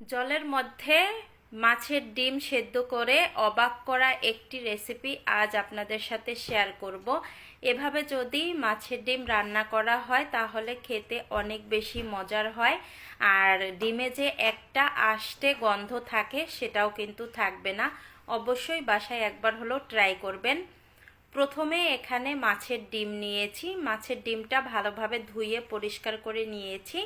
জলের মধ্যে মাছের ডিম সেদ্ধ করে অবাক করা একটি রেসিপি আজ আপনাদের সাথে শেয়ার করব। এভাবে যদি মাছের ডিম রান্না করা হয়, তাহলে খেতে অনেক বেশি মজার হয়। আর ডিমে যে একটা আষ্টে গন্ধ থাকে, সেটাও কিন্তু থাকবে না। অবশ্যই বাসায় একবার হলো ট্রাই করবেন। প্রথমে এখানে মাছের ডিম নিয়েছি। মাছের ডিমটা ভালোভাবে ধুয়ে পরিষ্কার করে নিয়েছি।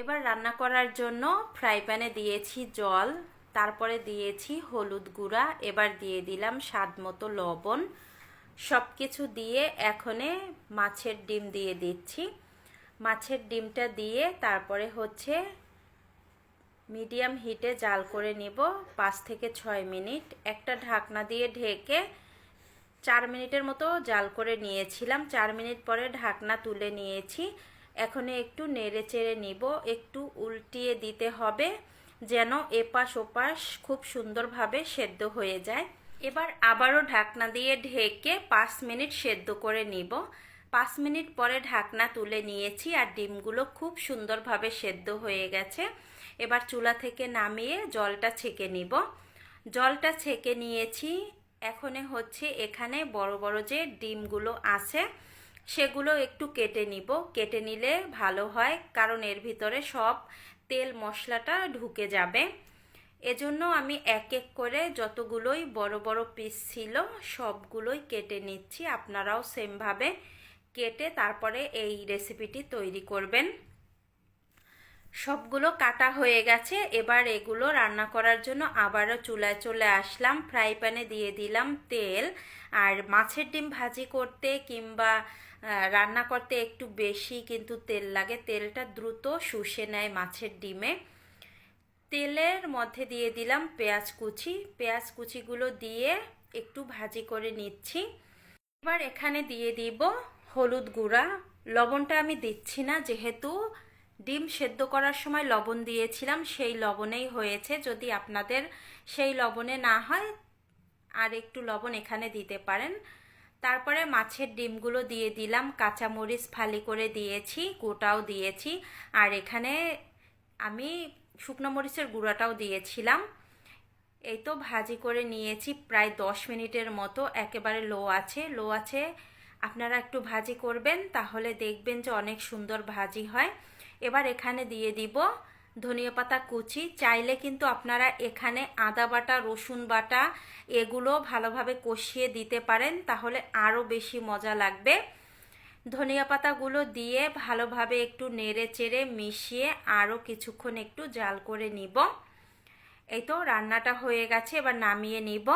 এবার রান্না করার জন্য ফ্রাই প্যানে দিয়েছি জল, তারপরে দিয়েছি হলুদ গুঁড়া, এবার দিয়ে দিলাম স্বাদ মতো লবণ। সব কিছু দিয়ে এখনে মাছের ডিম দিয়ে দিচ্ছি। মাছের ডিমটা দিয়ে তারপরে হচ্ছে মিডিয়াম হিটে জাল করে নিব পাঁচ থেকে ছয় মিনিট। একটা ঢাকনা দিয়ে ঢেকে চার মিনিটের মতো জাল করে নিয়েছিলাম। চার মিনিট পরে ঢাকনা তুলে নিয়েছি। এখন একটু নেড়ে চেড়ে নিব, একটু উল্টিয়ে দিতে হবে যেন এপাশ ওপাশ খুব সুন্দরভাবে সেদ্ধ হয়ে যায়। এবার আবারও ঢাকনা দিয়ে ঢেকে পাঁচ মিনিট সেদ্ধ করে নিব। পাঁচ মিনিট পরে ঢাকনা তুলে নিয়েছি আর ডিমগুলো খুব সুন্দরভাবে সেদ্ধ হয়ে গেছে। এবার চুলা থেকে নামিয়ে জলটা ছেঁকে নিব। জলটা ছেঁকে নিয়েছি। এখনে হচ্ছে এখানে বড় বড় যে ডিমগুলো আছে সেগুলো একটু কেটে নিব। কেটে নিলে ভালো হয়, কারণ এর ভিতরে সব তেল মশলাটা ঢুকে যাবে। এজন্য আমি এক এক করে যতগুলোই বড় বড় পিস ছিল সবগুলোই কেটে নিচ্ছি। আপনারাও সেমভাবে কেটে তারপরে এই রেসিপিটি তৈরি করবেন। সবগুলো কাটা হয়ে গেছে। এবার এগুলো রান্না করার জন্য আবারও চুলায় চলে আসলাম। ফ্রাই প্যানে দিয়ে দিলাম তেল। আর মাছের ডিম ভাজি করতে কিংবা রান্না করতে একটু বেশি কিন্তু তেল লাগে। তেলটা দ্রুত শুষে নেয় মাছের ডিমে। তেলের মধ্যে দিয়ে দিলাম পেঁয়াজ কুচি। পেঁয়াজ কুচিগুলো দিয়ে একটু ভাজি করে নিচ্ছি। এবার এখানে দিয়ে দিব হলুদ গুঁড়া। লবণটা আমি দিচ্ছি না যেহেতু ডিম সেদ্ধ করার সময় লবণ দিয়েছিলাম, সেই লবণেই হয়েছে। যদি আপনাদের সেই লবণে না হয়, আর একটু লবণ এখানে দিতে পারেন। তারপরে মাছের ডিমগুলো দিয়ে দিলাম, কাঁচামরিচ ফালি করে দিয়েছি, গোটাও দিয়েছি। আর এখানে আমি শুকনো মরিচের গুঁড়াটাও দিয়েছিলাম। এই তো ভাজি করে নিয়েছি, প্রায় দশ মিনিটের মতো, একেবারে লো আছে। লো আছে আপনারা একটু ভাজি করবেন, তাহলে দেখবেন যে অনেক সুন্দর ভাজি হয়। এবার এখানে দিয়ে দিব ধনিয়া পাতা কুচি। চাইলে কিন্তু আপনারা এখানে আদা বাটা, রসুন বাটা এগুলো ভালোভাবে কষিয়ে দিতে পারেন, তাহলে আরও বেশি মজা লাগবে। ধনিয়া পাতাগুলো দিয়ে ভালোভাবে একটু নেড়ে চেড়ে মিশিয়ে আরও কিছুক্ষণ একটু জাল করে নিব। এই তো রান্নাটা হয়ে গেছে, এবার নামিয়ে নিব।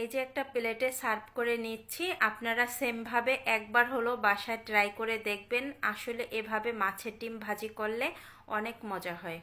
এই যে একটা প্লেটে সার্ভ করে নিচ্ছি, আপনারা সেমভাবে একবার হলো বাসায় ট্রাই করে দেখবেন। আসলে এভাবে মাছের ডিম ভাজি করলে অনেক মজা হয়।